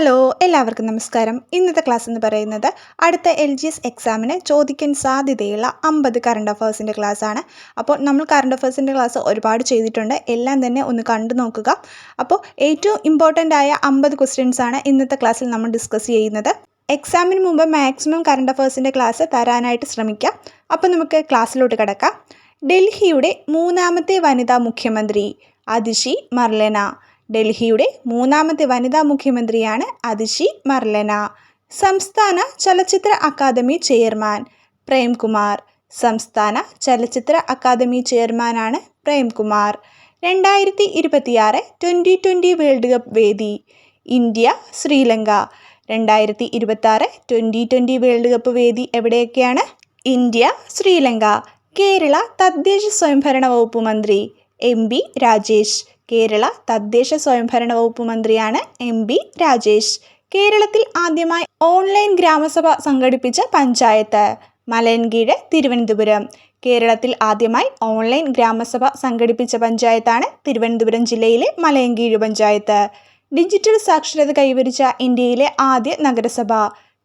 Hello എല്ലാവർക്കും നമസ്കാരം. ഇന്നത്തെ ക്ലാസ് എന്ന് പറയുന്നത് അടുത്ത എൽ ജി എസ് എക്സാമിന് ചോദിക്കാൻ സാധ്യതയുള്ള അമ്പത് കറണ്ട് അഫേഴ്സിന്റെ ആണ്. അപ്പോൾ നമ്മൾ കറണ്ട് അഫേഴ്സിന്റെ ക്ലാസ് ഒരുപാട് ചെയ്തിട്ടുണ്ട്. എല്ലാം തന്നെ ഒന്ന് കണ്ടു നോക്കുക. അപ്പോൾ ഏറ്റവും ഇമ്പോർട്ടന്റ് ആയ അമ്പത് ആണ് ഇന്നത്തെ ക്ലാസ്സിൽ നമ്മൾ ഡിസ്കസ് ചെയ്യുന്നത്. എക്സാമിന് മുമ്പ് മാക്സിമം കറണ്ട് അഫേഴ്സിന്റെ ക്ലാസ് തരാനായിട്ട് ശ്രമിക്കാം. അപ്പോൾ നമുക്ക് ക്ലാസ്സിലോട്ട് കിടക്കാം. ഡൽഹിയുടെ മൂന്നാമത്തെ വനിതാ മുഖ്യമന്ത്രി അതിഷി മർലന. ഡൽഹിയുടെ മൂന്നാമത്തെ വനിതാ മുഖ്യമന്ത്രിയാണ് അതിഷി മർലന. സംസ്ഥാന ചലച്ചിത്ര അക്കാദമി ചെയർമാൻ പ്രേംകുമാർ. സംസ്ഥാന ചലച്ചിത്ര അക്കാദമി ചെയർമാനാണ് പ്രേംകുമാർ. രണ്ടായിരത്തി ഇരുപത്തിയാറ് ട്വന്റി ട്വന്റി വേൾഡ് കപ്പ് വേദി. ഇന്ത്യ ശ്രീലങ്ക. രണ്ടായിരത്തി ഇരുപത്തി ട്വന്റി ട്വന്റി വേൾഡ് കപ്പ് വേദി എവിടെയൊക്കെയാണ്? ഇന്ത്യ ശ്രീലങ്ക. കേരള തദ്ദേശ സ്വയംഭരണ വകുപ്പ് മന്ത്രി. M B Rajesh. കേരള തദ്ദേശ സ്വയംഭരണ വകുപ്പ് മന്ത്രിയാണ് എം ബി രാജേഷ്. കേരളത്തിൽ ആദ്യമായി ഓൺലൈൻ ഗ്രാമസഭ സംഘടിപ്പിച്ച പഞ്ചായത്ത്. മലയൻകീഴ് തിരുവനന്തപുരം. കേരളത്തിൽ ആദ്യമായി ഓൺലൈൻ ഗ്രാമസഭ സംഘടിപ്പിച്ച പഞ്ചായത്താണ് തിരുവനന്തപുരം ജില്ലയിലെ മലയൻകീഴ് പഞ്ചായത്ത്. ഡിജിറ്റൽ സാക്ഷരത കൈവരിച്ച ഇന്ത്യയിലെ ആദ്യ നഗരസഭ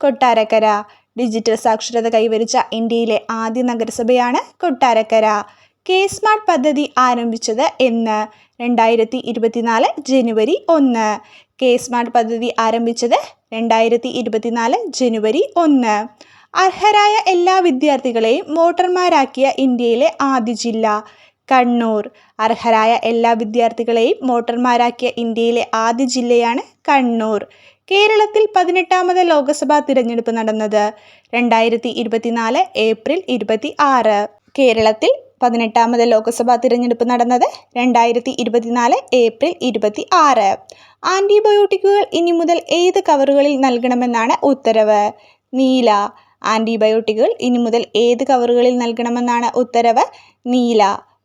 കൊട്ടാരക്കര. ഡിജിറ്റൽ സാക്ഷരത കൈവരിച്ച ഇന്ത്യയിലെ ആദ്യ നഗരസഭയാണ് കൊട്ടാരക്കര. കെ സ്മാർട്ട് പദ്ധതി ആരംഭിച്ചത് എന്ന്. രണ്ടായിരത്തി ഇരുപത്തിനാല് ജനുവരി ഒന്ന്. കെ സ്മാർട്ട് പദ്ധതി ആരംഭിച്ചത് രണ്ടായിരത്തി ഇരുപത്തിനാല് ജനുവരി ഒന്ന്. അർഹരായ എല്ലാ വിദ്യാർത്ഥികളെയും വോട്ടർമാരാക്കിയ ഇന്ത്യയിലെ ആദ്യ ജില്ല കണ്ണൂർ. അർഹരായ എല്ലാ വിദ്യാർത്ഥികളെയും വോട്ടർമാരാക്കിയ ഇന്ത്യയിലെ ആദ്യ ജില്ലയാണ് കണ്ണൂർ. കേരളത്തിൽ പതിനെട്ടാമത് ലോക്സഭാ തിരഞ്ഞെടുപ്പ് നടന്നത് രണ്ടായിരത്തി ഇരുപത്തിനാല് ഏപ്രിൽ ഇരുപത്തി ആറ് കേരളത്തിൽ പതിനെട്ടാമത് ലോക്സഭാ തിരഞ്ഞെടുപ്പ് നടന്നത് രണ്ടായിരത്തി ഇരുപത്തിനാല് ഏപ്രിൽ ഇരുപത്തി ആറ് ആന്റിബയോട്ടിക്കുകൾ ഇനി മുതൽ ഏത് കവറുകളിൽ നൽകണമെന്നാണ് ഉത്തരവ്? നീല. ആന്റിബയോട്ടിക്കുകൾ ഇനി മുതൽ ഏത് കവറുകളിൽ നൽകണമെന്നാണ് ഉത്തരവ്? നീല.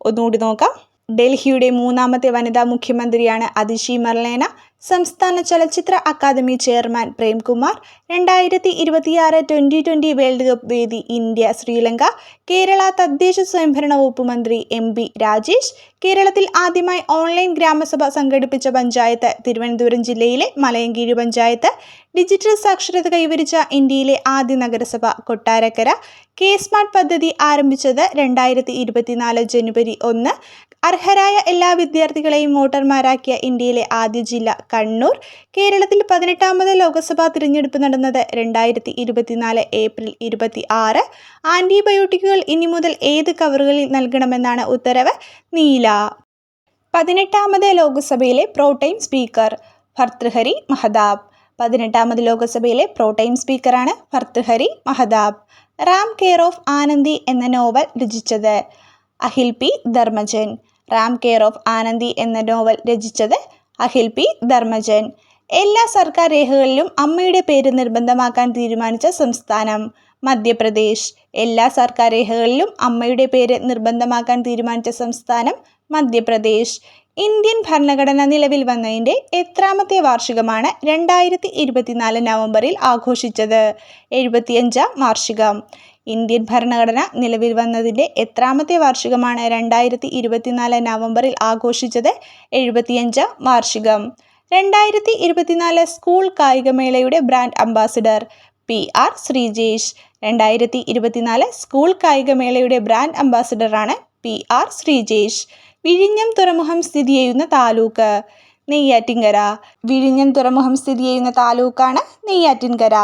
ഒന്നുകൂടി നോക്കാം. ഡൽഹിയുടെ മൂന്നാമത്തെ വനിതാ മുഖ്യമന്ത്രിയാണ് അതിഷി മർലേന. സംസ്ഥാന ചലച്ചിത്ര അക്കാദമി ചെയർമാൻ പ്രേംകുമാർ. രണ്ടായിരത്തി ഇരുപത്തിയാറ് ട്വന്റി ട്വന്റി വേൾഡ് കപ്പ് വേദി ഇന്ത്യ ശ്രീലങ്ക. കേരള തദ്ദേശ സ്വയംഭരണ വകുപ്പ് മന്ത്രി എം ബി രാജേഷ്. കേരളത്തിൽ ആദ്യമായി ഓൺലൈൻ ഗ്രാമസഭ സംഘടിപ്പിച്ച പഞ്ചായത്ത് തിരുവനന്തപുരം ജില്ലയിലെ മലയങ്കീഴ് പഞ്ചായത്ത്. ഡിജിറ്റൽ സാക്ഷരത കൈവരിച്ച ഇന്ത്യയിലെ ആദ്യ നഗരസഭ കൊട്ടാരക്കര. കെ സ്മാർട്ട് പദ്ധതി ആരംഭിച്ചത് രണ്ടായിരത്തി ഇരുപത്തിനാല് ജനുവരി ഒന്ന്. അർഹരായ എല്ലാ വിദ്യാർത്ഥികളെയും വോട്ടർമാരാക്കിയ ഇന്ത്യയിലെ ആദ്യ ജില്ല കണ്ണൂർ. കേരളത്തിൽ പതിനെട്ടാമത് ലോക്സഭാ തിരഞ്ഞെടുപ്പ് നടന്നത് രണ്ടായിരത്തി ഇരുപത്തിനാല് ഏപ്രിൽ ഇരുപത്തി ആറ് ആന്റിബയോട്ടിക്കുകൾ ഇനി മുതൽ ഏത് കവറുകളിൽ നൽകണമെന്നാണ് ഉത്തരവ്? നീല. പതിനെട്ടാമത് ലോക്സഭയിലെ പ്രോടൈം സ്പീക്കർ ഭർത്തൃഹരി മഹതാബ്. പതിനെട്ടാമത് ലോക്സഭയിലെ പ്രോടൈം സ്പീക്കറാണ് ഭർത്തൃഹരി മഹതാബ്. റാം കെയർ ഓഫ് ആനന്ദി എന്ന നോവൽ രചിച്ചത് Akhil P. Dharmajan. Ram care of Anandi എന്ന നോവൽ രചിച്ചത് അഖിൽ പി ധർമ്മജൻ എല്ലാ സർക്കാർ രേഖകളിലും അമ്മയുടെ പേര് നിർബന്ധമാക്കാൻ തീരുമാനിച്ച സംസ്ഥാനം മധ്യപ്രദേശ്. എല്ലാ സർക്കാർ രേഖകളിലും അമ്മയുടെ പേര് നിർബന്ധമാക്കാൻ തീരുമാനിച്ച സംസ്ഥാനം മധ്യപ്രദേശ്. ഇന്ത്യൻ ഭരണഘടന നിലവിൽ വന്നതിന്റെ എത്രാമത്തെ വാർഷികമാണ് രണ്ടായിരത്തി ഇരുപത്തിനാല് നവംബറിൽ ആഘോഷിച്ചത്. എഴുപത്തിയഞ്ചാം വാർഷികം. ഇന്ത്യൻ ഭരണഘടന നിലവിൽ വന്നതിന്റെ എത്രാമത്തെ വാർഷികമാണ് രണ്ടായിരത്തി ഇരുപത്തിനാല് നവംബറിൽ ആഘോഷിച്ചത് എഴുപത്തിയഞ്ചാം വാർഷികം. രണ്ടായിരത്തി ഇരുപത്തിനാല് school കായികമേളയുടെ brand ambassador P R Sreejesh. രണ്ടായിരത്തി ഇരുപത്തിനാല് സ്കൂൾ കായികമേളയുടെ ബ്രാൻഡ് അംബാസിഡറാണ് പി ആർ ശ്രീജേഷ്. വിഴിഞ്ഞം തുറമുഖം സ്ഥിതി ചെയ്യുന്ന താലൂക്ക് നെയ്യാറ്റിൻകര. വിഴിഞ്ഞം തുറമുഖം സ്ഥിതി ചെയ്യുന്ന താലൂക്കാണ് നെയ്യാറ്റിൻകര.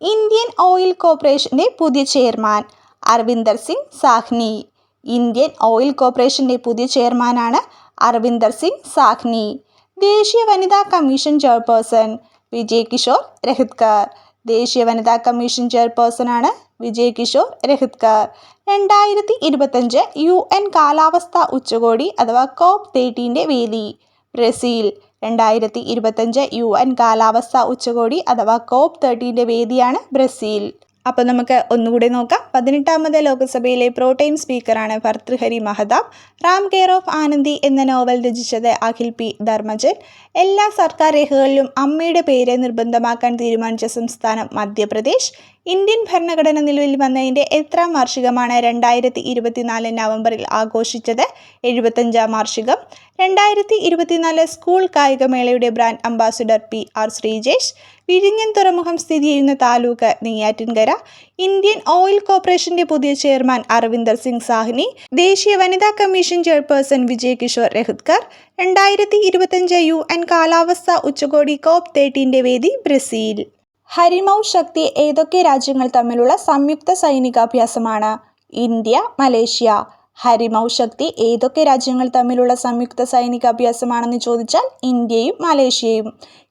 ഇന്ത്യൻ ഓയിൽ കോർപ്പറേഷന്റെ പുതിയ chairman Arvinder Singh Sahni. Indian Oil കോർപ്പറേഷന്റെ പുതിയ ചെയർമാനാണ് അരവിന്ദർ സിംഗ് സാഹ്നി. ദേശീയ വനിതാ കമ്മീഷൻ ചെയർപേഴ്സൺ വിജയ് കിഷോർ രഹിത്കർ. ദേശീയ വനിതാ കമ്മീഷൻ ചെയർപേഴ്സണാണ് വിജയ് കിഷോർ രഹിത്കർ. രണ്ടായിരത്തി ഇരുപത്തഞ്ച് യു എൻ കാലാവസ്ഥാ ഉച്ചകോടി അഥവാ കോപ്പ് തേർട്ടീന്റെ വേദി. ബ്രസീൽ രണ്ടായിരത്തി ഇരുപത്തഞ്ച് യു എൻ കാലാവസ്ഥാ ഉച്ചകോടി അഥവാ കോപ്പ് തേർട്ടീന്റെ വേദിയാണ് ബ്രസീൽ. അപ്പോൾ നമുക്ക് ഒന്നുകൂടി നോക്കാം. പതിനെട്ടാമത് ലോക്സഭയിലെ പ്രോട്ടൈം സ്പീക്കറാണ് ഭർതൃഹരി മഹതാബ്. റാം കെയർ ഓഫ് ആനന്ദി എന്ന നോവൽ രചിച്ചത് അഖിൽ പി ധർമ്മജൻ. എല്ലാ സർക്കാർ രേഖകളിലും അമ്മയുടെ പേര് നിർബന്ധമാക്കാൻ തീരുമാനിച്ച സംസ്ഥാനം മധ്യപ്രദേശ്. ഇന്ത്യൻ ഭരണഘടന നിലവിൽ വന്നതിന്റെ എത്രാം വാർഷികമാണ് രണ്ടായിരത്തി ഇരുപത്തിനാല് നവംബറിൽ ആഘോഷിച്ചത്? എഴുപത്തഞ്ചാം വാർഷികം. രണ്ടായിരത്തി ഇരുപത്തിനാല് school കായികമേളയുടെ brand ambassador P R Sreejesh. വിഴിഞ്ഞൻ തുറമുഖം സ്ഥിതി ചെയ്യുന്ന താലൂക്ക് നെയ്യാറ്റിൻകര. ഇന്ത്യൻ ഓയിൽ കോർപ്പറേഷന്റെ പുതിയ ചെയർമാൻ അരവിന്ദർ സിംഗ് സാഹ്നി. ദേശീയ വനിതാ കമ്മീഷൻ ചെയർപേഴ്സൺ വിജയ് കിഷോർ രഹത്കർ രണ്ടായിരത്തി ഇരുപത്തഞ്ച് യു എൻ കാലാവസ്ഥ ഉച്ചകോടി കോപ്പ് തേർട്ടീന്റെ വേദി ബ്രസീൽ. ഹരിമൗ ശക്തി ഏതൊക്കെ രാജ്യങ്ങൾ തമ്മിലുള്ള സംയുക്ത സൈനികാഭ്യാസമാണ്? India Malaysia. ഹരിമൗ ശക്തി ഏതൊക്കെ രാജ്യങ്ങൾ തമ്മിലുള്ള സംയുക്ത സൈനികാഭ്യാസമാണെന്ന് ചോദിച്ചാൽ ഇന്ത്യയും മലേഷ്യയും.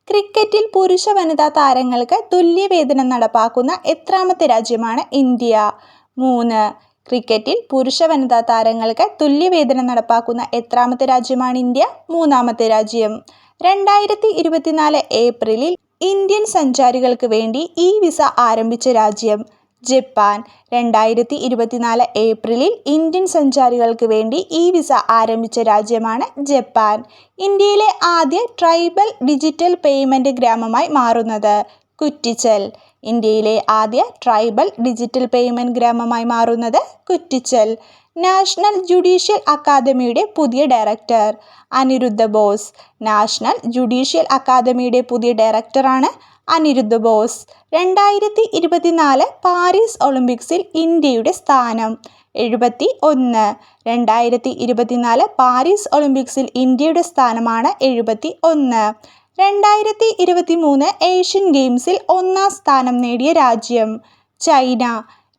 ക്രിക്കറ്റിൽ പുരുഷ വനിതാ താരങ്ങൾക്ക് തുല്യവേതനം നടപ്പാക്കുന്ന എത്രാമത്തെ രാജ്യമാണ് ഇന്ത്യ? മൂന്ന്. ക്രിക്കറ്റിൽ പുരുഷ വനിതാ താരങ്ങൾക്ക് തുല്യവേതനം നടപ്പാക്കുന്ന എത്രാമത്തെ രാജ്യമാണ് ഇന്ത്യ? മൂന്നാമത്തെ രാജ്യം. രണ്ടായിരത്തി ഇരുപത്തിനാല് ഏപ്രിലിൽ ഇന്ത്യൻ സഞ്ചാരികൾക്ക് വേണ്ടി ഇ വിസ ആരംഭിച്ച രാജ്യം ജപ്പാൻ. രണ്ടായിരത്തി ഇരുപത്തിനാല് ഏപ്രിലിൽ ഇന്ത്യൻ സഞ്ചാരികൾക്ക് വേണ്ടി ഇ വിസ ആരംഭിച്ച രാജ്യമാണ് ജപ്പാൻ. ഇന്ത്യയിലെ ആദ്യ ട്രൈബൽ ഡിജിറ്റൽ പേയ്മെന്റ് ഗ്രാമമായി മാറുന്നത് കുറ്റിച്ചൽ. ഇന്ത്യയിലെ ആദ്യ ട്രൈബൽ ഡിജിറ്റൽ പേയ്മെന്റ് ഗ്രാമമായി മാറുന്നത് കുറ്റിച്ചൽ. നാഷണൽ ജുഡീഷ്യൽ അക്കാദമിയുടെ പുതിയ director. Aniruddha Bose. National judicial അക്കാദമിയുടെ പുതിയ ഡയറക്ടറാണ് അനിരുദ്ധ ബോസ്. രണ്ടായിരത്തി ഇരുപത്തിനാല് പാരീസ് ഒളിമ്പിക്സിൽ ഇന്ത്യയുടെ സ്ഥാനം. എഴുപത്തി ഒന്ന് രണ്ടായിരത്തി ഇരുപത്തിനാല് പാരീസ് ഒളിമ്പിക്സിൽ ഇന്ത്യയുടെ സ്ഥാനമാണ് എഴുപത്തി ഒന്ന് രണ്ടായിരത്തി ഇരുപത്തി മൂന്ന് ഏഷ്യൻ ഗെയിംസിൽ ഒന്നാം സ്ഥാനം നേടിയ രാജ്യം. ചൈന.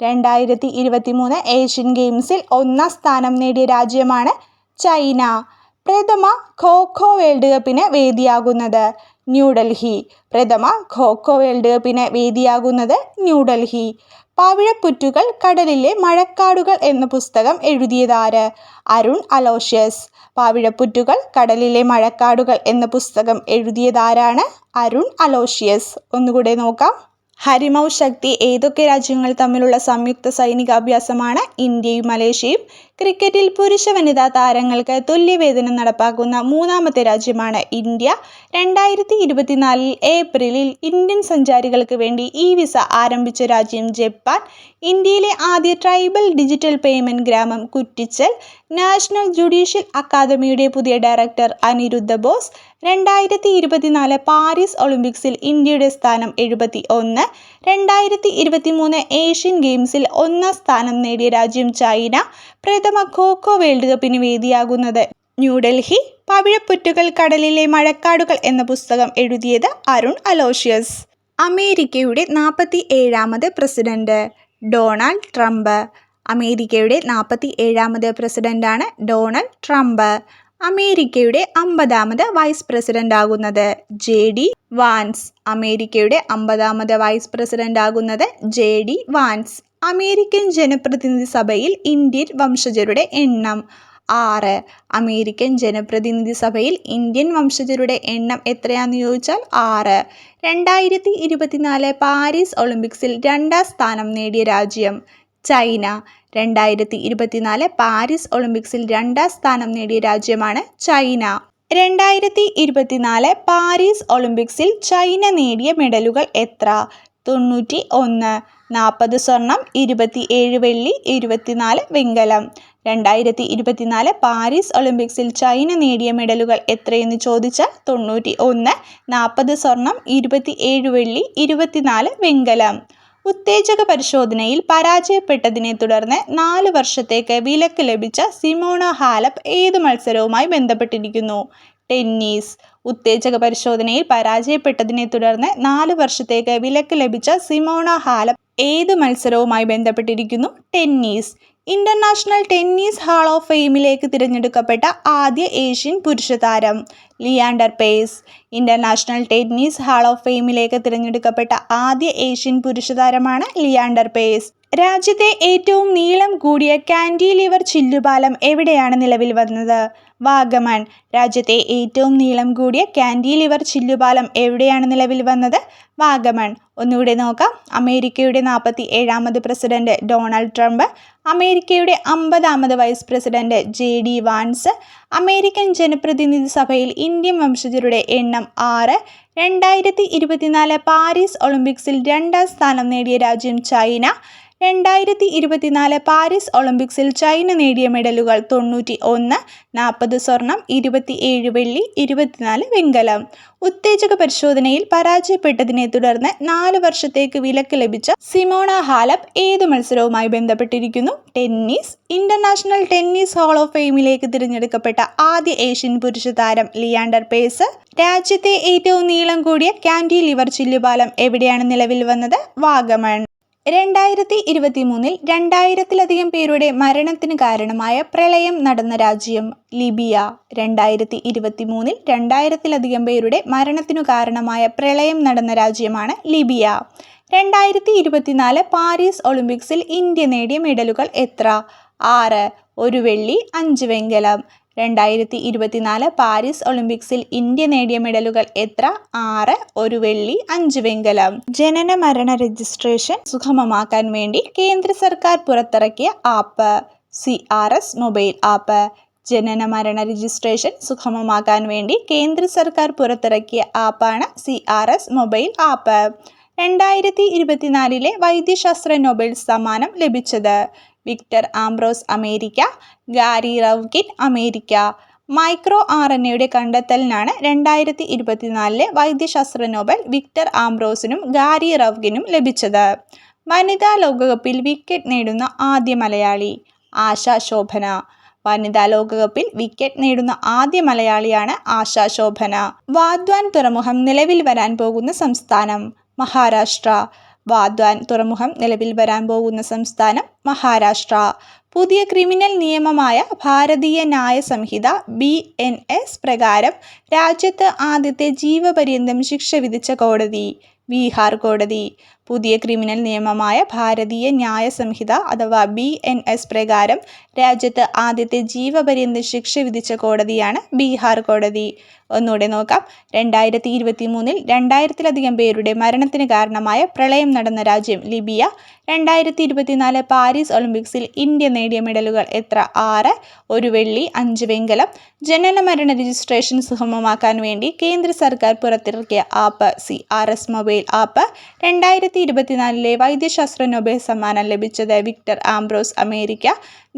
രണ്ടായിരത്തി ഇരുപത്തി മൂന്ന് ഏഷ്യൻ ഗെയിംസിൽ ഒന്നാം സ്ഥാനം നേടിയ രാജ്യമാണ് ചൈന. പ്രഥമ ഖോ ഖോ വേൾഡ് കപ്പിന് വേദിയാകുന്നത് ന്യൂഡൽഹി. പ്രഥമ ഖോ ഖോ വേൾഡ് കപ്പിന് വേദിയാകുന്നത് ന്യൂഡൽഹി. പവിഴപ്പുറ്റുകൾ കടലിലെ മഴക്കാടുകൾ എന്ന പുസ്തകം എഴുതിയതാര്? അരുൺ അലോഷ്യസ്. പാവിഴപ്പുറ്റുകൾ കടലിലെ മഴക്കാടുകൾ എന്ന പുസ്തകം എഴുതിയതാരാണ്? അരുൺ അലോഷ്യസ്. ഒന്നുകൂടെ നോക്കാം. ഹരിമൗ ശക്തി ഏതൊക്കെ രാജ്യങ്ങൾ തമ്മിലുള്ള സംയുക്ത സൈനിക അഭ്യാസമാണ് ഇന്ത്യയും മലേഷ്യയും. ക്രിക്കറ്റിൽ പുരുഷ വനിതാ താരങ്ങൾക്ക് തുല്യവേതനം നടപ്പാക്കുന്ന മൂന്നാമത്തെ രാജ്യമാണ് ഇന്ത്യ. രണ്ടായിരത്തി ഇരുപത്തിനാലിൽ ഏപ്രിലിൽ ഇന്ത്യൻ സഞ്ചാരികൾക്ക് വേണ്ടി ഇ വിസ ആരംഭിച്ച രാജ്യം ജപ്പാൻ. ഇന്ത്യയിലെ ആദ്യ ട്രൈബൽ ഡിജിറ്റൽ പേയ്മെന്റ് ഗ്രാമം കുറ്റിച്ചൽ. നാഷണൽ ജുഡീഷ്യൽ അക്കാദമിയുടെ പുതിയ ഡയറക്ടർ അനിരുദ്ധ ബോസ് രണ്ടായിരത്തി ഇരുപത്തിനാല് പാരീസ് ഒളിമ്പിക്സിൽ ഇന്ത്യയുടെ സ്ഥാനം എഴുപത്തി ഒന്ന് രണ്ടായിരത്തി ഇരുപത്തി മൂന്ന് ഏഷ്യൻ ഗെയിംസിൽ ഒന്നാം സ്ഥാനം നേടിയ രാജ്യം ചൈന പ്രഥമ ഖോഖോ വേൾഡ് കപ്പിന് വേദിയാകുന്നത്. ന്യൂഡൽഹി പവിഴപ്പുറ്റുകൾ കടലിലെ മഴക്കാടുകൾ എന്ന പുസ്തകം എഴുതിയത് അരുൺ അലോഷ്യസ്. അമേരിക്കയുടെ നാൽപ്പത്തി ഏഴാമത് പ്രസിഡന്റ് ഡൊണാൾഡ് ട്രംപ്. അമേരിക്കയുടെ നാൽപ്പത്തി ഏഴാമത് പ്രസിഡന്റാണ് ഡൊണാൾഡ് ട്രംപ്. അമേരിക്കയുടെ അമ്പതാമത് വൈസ് പ്രസിഡന്റ് ആകുന്നത് ജെ ഡി വാൻസ്. അമേരിക്കയുടെ അമ്പതാമത് വൈസ് പ്രസിഡന്റ് ആകുന്നത് ജെ ഡി വാൻസ്. അമേരിക്കൻ ജനപ്രതിനിധി സഭയിൽ ഇന്ത്യൻ വംശജരുടെ എണ്ണം ആറ്. അമേരിക്കൻ ജനപ്രതിനിധി സഭയിൽ ഇന്ത്യൻ വംശജരുടെ എണ്ണം എത്രയാണെന്ന് ചോദിച്ചാൽ ആറ്. രണ്ടായിരത്തി ഇരുപത്തിനാല് പാരീസ് ഒളിമ്പിക്സിൽ രണ്ടാം സ്ഥാനം നേടിയ രാജ്യം ചൈന. രണ്ടായിരത്തി ഇരുപത്തിനാല് പാരീസ് ഒളിമ്പിക്സിൽ രണ്ടാം സ്ഥാനം നേടിയ രാജ്യമാണ് ചൈന. രണ്ടായിരത്തി ഇരുപത്തിനാല് പാരീസ് ഒളിമ്പിക്സിൽ ചൈന നേടിയ മെഡലുകൾ എത്ര? തൊണ്ണൂറ്റി ഒന്ന് നാൽപ്പത് സ്വർണം ഇരുപത്തി ഏഴ് വെള്ളി ഇരുപത്തിനാല് വെങ്കലം. രണ്ടായിരത്തി ഇരുപത്തിനാല് പാരീസ് ഒളിമ്പിക്സിൽ ചൈന നേടിയ മെഡലുകൾ എത്രയെന്ന് ചോദിച്ചാൽ തൊണ്ണൂറ്റി ഒന്ന് നാൽപ്പത് സ്വർണം ഇരുപത്തി ഏഴ് വെള്ളി ഇരുപത്തിനാല് വെങ്കലം. ഉത്തേജക പരിശോധനയിൽ പരാജയപ്പെട്ടതിനെ തുടർന്ന് നാല് വർഷത്തേക്ക് വിലക്ക് ലഭിച്ച സിമോണ ഹാലപ്പ് ഏത് മത്സരവുമായി ബന്ധപ്പെട്ടിരിക്കുന്നു? ടെന്നീസ്. ഉത്തേജക പരിശോധനയിൽ പരാജയപ്പെട്ടതിനെ തുടർന്ന് നാല് വർഷത്തേക്ക് വിലക്ക് ലഭിച്ച സിമോണ ഹാലപ്പ് ഏത് മത്സരവുമായി ബന്ധപ്പെട്ടിരിക്കുന്നു? Tennis. International tennis hall of ഫെയിമിലേക്ക് തിരഞ്ഞെടുക്കപ്പെട്ട ആദ്യ ഏഷ്യൻ പുരുഷ താരം Leander Paes. International tennis hall of ഫെയിമിലേക്ക് തിരഞ്ഞെടുക്കപ്പെട്ട ആദ്യ ഏഷ്യൻ പുരുഷ താരമാണ് ലിയാൻഡർ പേസ്. രാജ്യത്തെ ഏറ്റവും നീളം കൂടിയ കാൻഡിലിവർ ചില്ലുപാലം എവിടെയാണ് നിലവിൽ വന്നത്? വാഗമൺ. രാജ്യത്തെ ഏറ്റവും നീളം കൂടിയ കാൻഡിലിവർ ചില്ലുപാലം എവിടെയാണ് നിലവിൽ വന്നത്? വാഗമൺ. ഒന്നുകൂടെ നോക്കാം. അമേരിക്കയുടെ നാൽപ്പത്തി ഏഴാമത് പ്രസിഡന്റ് ഡൊണാൾഡ് ട്രംപ് അമേരിക്കയുടെ അമ്പതാമത് vice president J D Vance American ജനപ്രതിനിധി സഭയിൽ ഇന്ത്യൻ വംശജരുടെ എണ്ണം ആറ് രണ്ടായിരത്തി ഇരുപത്തിനാല് പാരീസ് ഒളിമ്പിക്സിൽ രണ്ടാം സ്ഥാനം നേടിയ രാജ്യം ചൈന രണ്ടായിരത്തി ഇരുപത്തിനാല് പാരീസ് ഒളിമ്പിക്സിൽ ചൈന നേടിയ മെഡലുകൾ തൊണ്ണൂറ്റി ഒന്ന് നാൽപ്പത് സ്വർണം ഇരുപത്തി ഏഴ് വെള്ളി ഇരുപത്തിനാല് വെങ്കലം. ഉത്തേജക പരിശോധനയിൽ പരാജയപ്പെട്ടതിനെ തുടർന്ന് നാല് വർഷത്തേക്ക് വിലക്ക് ലഭിച്ച സിമോണ ഹാലപ്പ് ഏത് മത്സരവുമായി ബന്ധപ്പെട്ടിരിക്കുന്നു? Tennis international tennis hall of ഫെയിമിലേക്ക് തിരഞ്ഞെടുക്കപ്പെട്ട ആദ്യ ഏഷ്യൻ പുരുഷ താരം ലിയാണ്ടർ പേസ് രാജ്യത്തെ ഏറ്റവും നീളം കൂടിയ കാൻഡി ലിവർ ചില്ലുപാലം എവിടെയാണ് നിലവിൽ വന്നത്? വാഗമൺ. രണ്ടായിരത്തി ഇരുപത്തി മൂന്നിൽ രണ്ടായിരത്തിലധികം പേരുടെ മരണത്തിന് കാരണമായ പ്രളയം നടന്ന രാജ്യം ലിബിയ. രണ്ടായിരത്തി ഇരുപത്തി മൂന്നിൽ രണ്ടായിരത്തിലധികം പേരുടെ മരണത്തിനു കാരണമായ പ്രളയം നടന്ന രാജ്യമാണ് ലിബിയ. രണ്ടായിരത്തി ഇരുപത്തിനാല് പാരീസ് ഒളിമ്പിക്സിൽ ഇന്ത്യ നേടിയ മെഡലുകൾ എത്ര? ആറ് ഒരു വെള്ളി അഞ്ച് വെങ്കലം. രണ്ടായിരത്തി ഇരുപത്തിനാല് പാരീസ് ഒളിമ്പിക്സിൽ ഇന്ത്യ നേടിയ മെഡലുകൾ എത്ര? ആറ് ഒരു വെള്ളി അഞ്ച് വെങ്കലം. ജനന മരണ രജിസ്ട്രേഷൻ സുഗമമാക്കാൻ വേണ്ടി കേന്ദ്ര സർക്കാർ പുറത്തിറക്കിയ app. C R S mobile app. ജനന മരണ രജിസ്ട്രേഷൻ സുഗമമാക്കാൻ വേണ്ടി കേന്ദ്ര സർക്കാർ പുറത്തിറക്കിയ ആപ്പാണ് C R S mobile app. രണ്ടായിരത്തി ഇരുപത്തിനാലിലെ വൈദ്യശാസ്ത്ര നൊബേൽ സമ്മാനം ലഭിച്ചത്. Victor Ambros America Gary Ruvkun America. Micro R N എയുടെ കണ്ടെത്തലിനാണ് രണ്ടായിരത്തി ഇരുപത്തിനാലിലെ വൈദ്യശാസ്ത്ര നോബൽ വിക്ടർ ആംബ്രോസിനും ഗാരി റൗകിനും ലഭിച്ചത്. വനിതാ ലോകകപ്പിൽ വിക്കറ്റ് നേടുന്ന ആദ്യ മലയാളി ആശ ശോഭന. വനിതാ ലോകകപ്പിൽ വിക്കറ്റ് നേടുന്ന ആദ്യ മലയാളിയാണ് ആശ ശോഭന. വാദ്വാൻ തുറമുഖം നിലവിൽ വരാൻ പോകുന്ന സംസ്ഥാനം മഹാരാഷ്ട്ര. വാദ്വാൻ തുറമുഖം നിലവിൽ വരാൻ പോകുന്ന സംസ്ഥാനം മഹാരാഷ്ട്ര. പുതിയ ക്രിമിനൽ നിയമമായ ഭാരതീയ ന്യായ സംഹിത ബി എൻ എസ് പ്രകാരം രാജ്യത്ത് ആദ്യത്തെ ജീവപര്യന്തം ശിക്ഷ വിധിച്ച കോടതി ബീഹാർ കോടതി. പുതിയ ക്രിമിനൽ നിയമമായ ഭാരതീയ ന്യായ സംഹിത അഥവാ ബി എൻ എസ് പ്രകാരം രാജ്യത്ത് ആദ്യത്തെ ജീവപര്യന്ത ശിക്ഷ വിധിച്ച കോടതിയാണ് ബീഹാർ കോടതി. ഒന്നുകൂടെ നോക്കാം. രണ്ടായിരത്തി ഇരുപത്തി മൂന്നിൽ രണ്ടായിരത്തിലധികം പേരുടെ മരണത്തിന് കാരണമായ പ്രളയം നടന്ന രാജ്യം ലിബിയ. രണ്ടായിരത്തി ഇരുപത്തിനാല് പാരീസ് ഒളിമ്പിക്സിൽ ഇന്ത്യ നേടിയ മെഡലുകൾ എത്ര? ആറ്. ഒരു വെള്ളി അഞ്ച് വെങ്കലം. ജനന മരണ രജിസ്ട്രേഷൻ സുഗമമാക്കാൻ വേണ്ടി കേന്ദ്ര സർക്കാർ പുറത്തിറക്കിയ app C R S mobile app. രണ്ടായിരത്തി ഇരുപത്തിനാലിലെ വൈദ്യശാസ്ത്ര നൊബേൽ സമ്മാനം ലഭിച്ചത് Victor Ambros America.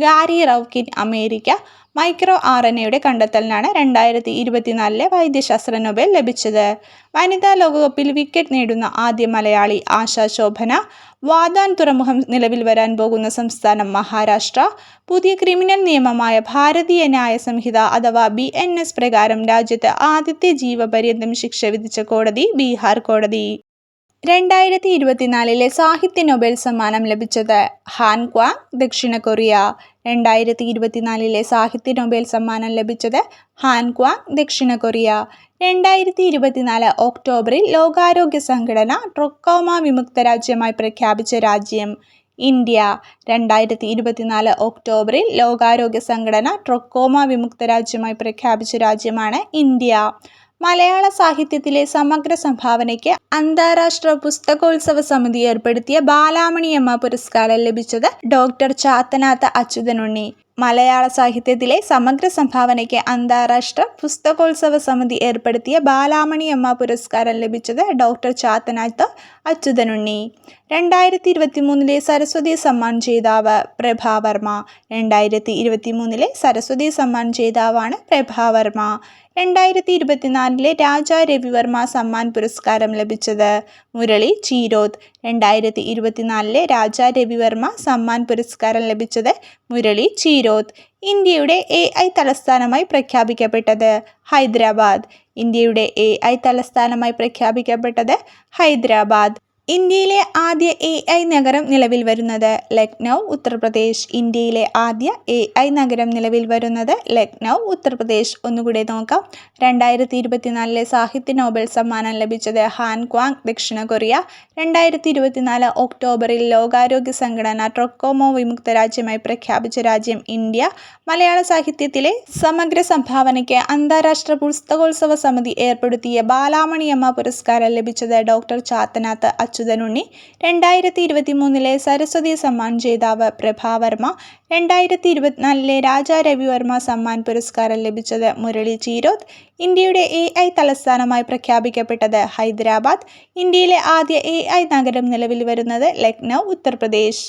Gary Ruvkun America. Micro R N എയുടെ കണ്ടെത്തലിനാണ് രണ്ടായിരത്തി ഇരുപത്തിനാലിലെ വൈദ്യശാസ്ത്ര നൊബേൽ ലഭിച്ചത്. വനിതാ ലോകകപ്പിൽ വിക്കറ്റ് നേടുന്ന ആദ്യ മലയാളി ആശാ ശോഭന. വാദാൻ തുറമുഖം നിലവിൽ വരാൻ പോകുന്ന സംസ്ഥാനം മഹാരാഷ്ട്ര. പുതിയ ക്രിമിനൽ നിയമമായ ഭാരതീയ ന്യായ സംഹിത അഥവാ ബി എൻ എസ് പ്രകാരം രാജ്യത്ത് ആദ്യത്തെ ജീവപര്യന്തം ശിക്ഷ വിധിച്ച കോടതി ബീഹാർ കോടതി. രണ്ടായിരത്തി ഇരുപത്തിനാലിലെ സാഹിത്യ നൊബേൽ സമ്മാനം ലഭിച്ചത് ഹാൻ ക്വാങ് ദക്ഷിണ കൊറിയ. രണ്ടായിരത്തി ഇരുപത്തിനാലിലെ സാഹിത്യ നൊബേൽ സമ്മാനം ലഭിച്ചത് ഹാൻ ക്വാങ് ദക്ഷിണ കൊറിയ. രണ്ടായിരത്തി ഇരുപത്തിനാല് ഒക്ടോബറിൽ ലോകാരോഗ്യ സംഘടന ട്രൊക്കോമ വിമുക്ത രാജ്യമായി പ്രഖ്യാപിച്ച രാജ്യം ഇന്ത്യ. രണ്ടായിരത്തി ഇരുപത്തിനാല് ഒക്ടോബറിൽ ലോകാരോഗ്യ സംഘടന ട്രൊക്കോമ വിമുക്ത രാജ്യമായി പ്രഖ്യാപിച്ച രാജ്യമാണ് ഇന്ത്യ. മലയാള സാഹിത്യത്തിലെ സമഗ്ര സംഭാവനയ്ക്ക് അന്താരാഷ്ട്ര പുസ്തകോത്സവ സമിതി ഏർപ്പെടുത്തിയ ബാലാമണിയമ്മ പുരസ്കാരം ലഭിച്ചത് ഡോക്ടർ ചാത്തനാത്ത അച്യുതനുണ്ണി. മലയാള സാഹിത്യത്തിലെ സമഗ്ര സംഭാവനയ്ക്ക് അന്താരാഷ്ട്ര പുസ്തകോത്സവ സമിതി ഏർപ്പെടുത്തിയ ബാലാമണിയമ്മ പുരസ്കാരം ലഭിച്ചത് ഡോക്ടർ ചാത്തനാത്ത് അച്യുതനുണ്ണി. രണ്ടായിരത്തി ഇരുപത്തി മൂന്നിലെ സരസ്വതി സമ്മാൻ ജേതാവ് പ്രഭാവർമ്മ രണ്ടായിരത്തി ഇരുപത്തി മൂന്നിലെ സരസ്വതി സമ്മാൻ ജേതാവാണ് പ്രഭാവർമ്മ രണ്ടായിരത്തി ഇരുപത്തിനാലിലെ രാജാ രവിവർമ്മ സമ്മാൻ പുരസ്കാരം ലഭിച്ചത് മുരളി ചീരോത്ത് രണ്ടായിരത്തി ഇരുപത്തിനാലിലെ രാജാ രവിവർമ്മ സമ്മാൻ പുരസ്കാരം ലഭിച്ചത് മുരളി ചീരോത്ത് ഇന്ത്യയുടെ എ ഐ തലസ്ഥാനമായി പ്രഖ്യാപിക്കപ്പെട്ടത് ഹൈദരാബാദ്. ഇന്ത്യയുടെ എ ഐ തലസ്ഥാനമായി പ്രഖ്യാപിക്കപ്പെട്ടത് ഹൈദരാബാദ്. ഇന്ത്യയിലെ ആദ്യ എ ഐ നഗരം നിലവിൽ വരുന്നത് ലക്നൗ ഉത്തർപ്രദേശ്. ഇന്ത്യയിലെ ആദ്യ എ ഐ നഗരം നിലവിൽ വരുന്നത് ലക്നൗ ഉത്തർപ്രദേശ്. ഒന്നുകൂടെ നോക്കാം. രണ്ടായിരത്തി ഇരുപത്തിനാലിലെ സാഹിത്യ നോബൽ സമ്മാനം ലഭിച്ചത് ഹാൻ ക്വാങ് ദക്ഷിണ കൊറിയ. രണ്ടായിരത്തി ഇരുപത്തിനാല് ഒക്ടോബറിൽ ലോകാരോഗ്യ സംഘടന ട്രൊക്കോമോ വിമുക്ത രാജ്യമായി പ്രഖ്യാപിച്ച രാജ്യം ഇന്ത്യ. മലയാള സാഹിത്യത്തിലെ സമഗ്ര സംഭാവനയ്ക്ക് അന്താരാഷ്ട്ര പുസ്തകോത്സവ സമിതി ഏർപ്പെടുത്തിയ ബാലാമണിയമ്മ പുരസ്കാരം ലഭിച്ചത് ഡോക്ടർ ചാത്തനാത്ത് അച്യുതനുണ്ണി രണ്ടായിരത്തി ഇരുപത്തി മൂന്നിലെ സരസ്വതി സമ്മാൻ ജേതാവ് പ്രഭാവർമ്മ രണ്ടായിരത്തി ഇരുപത്തിനാലിലെ രാജാ രവിവർമ്മ സമ്മാൻ പുരസ്കാരം ലഭിച്ചത് മുരളി ചീരോത്ത് ഇന്ത്യയുടെ എ ഐ തലസ്ഥാനമായി പ്രഖ്യാപിക്കപ്പെട്ടത് ഹൈദരാബാദ് ഇന്ത്യയിലെ ആദ്യ എ ഐ നഗരം നിലവിൽ വരുന്നത് ലക്നൗ ഉത്തർപ്രദേശ്.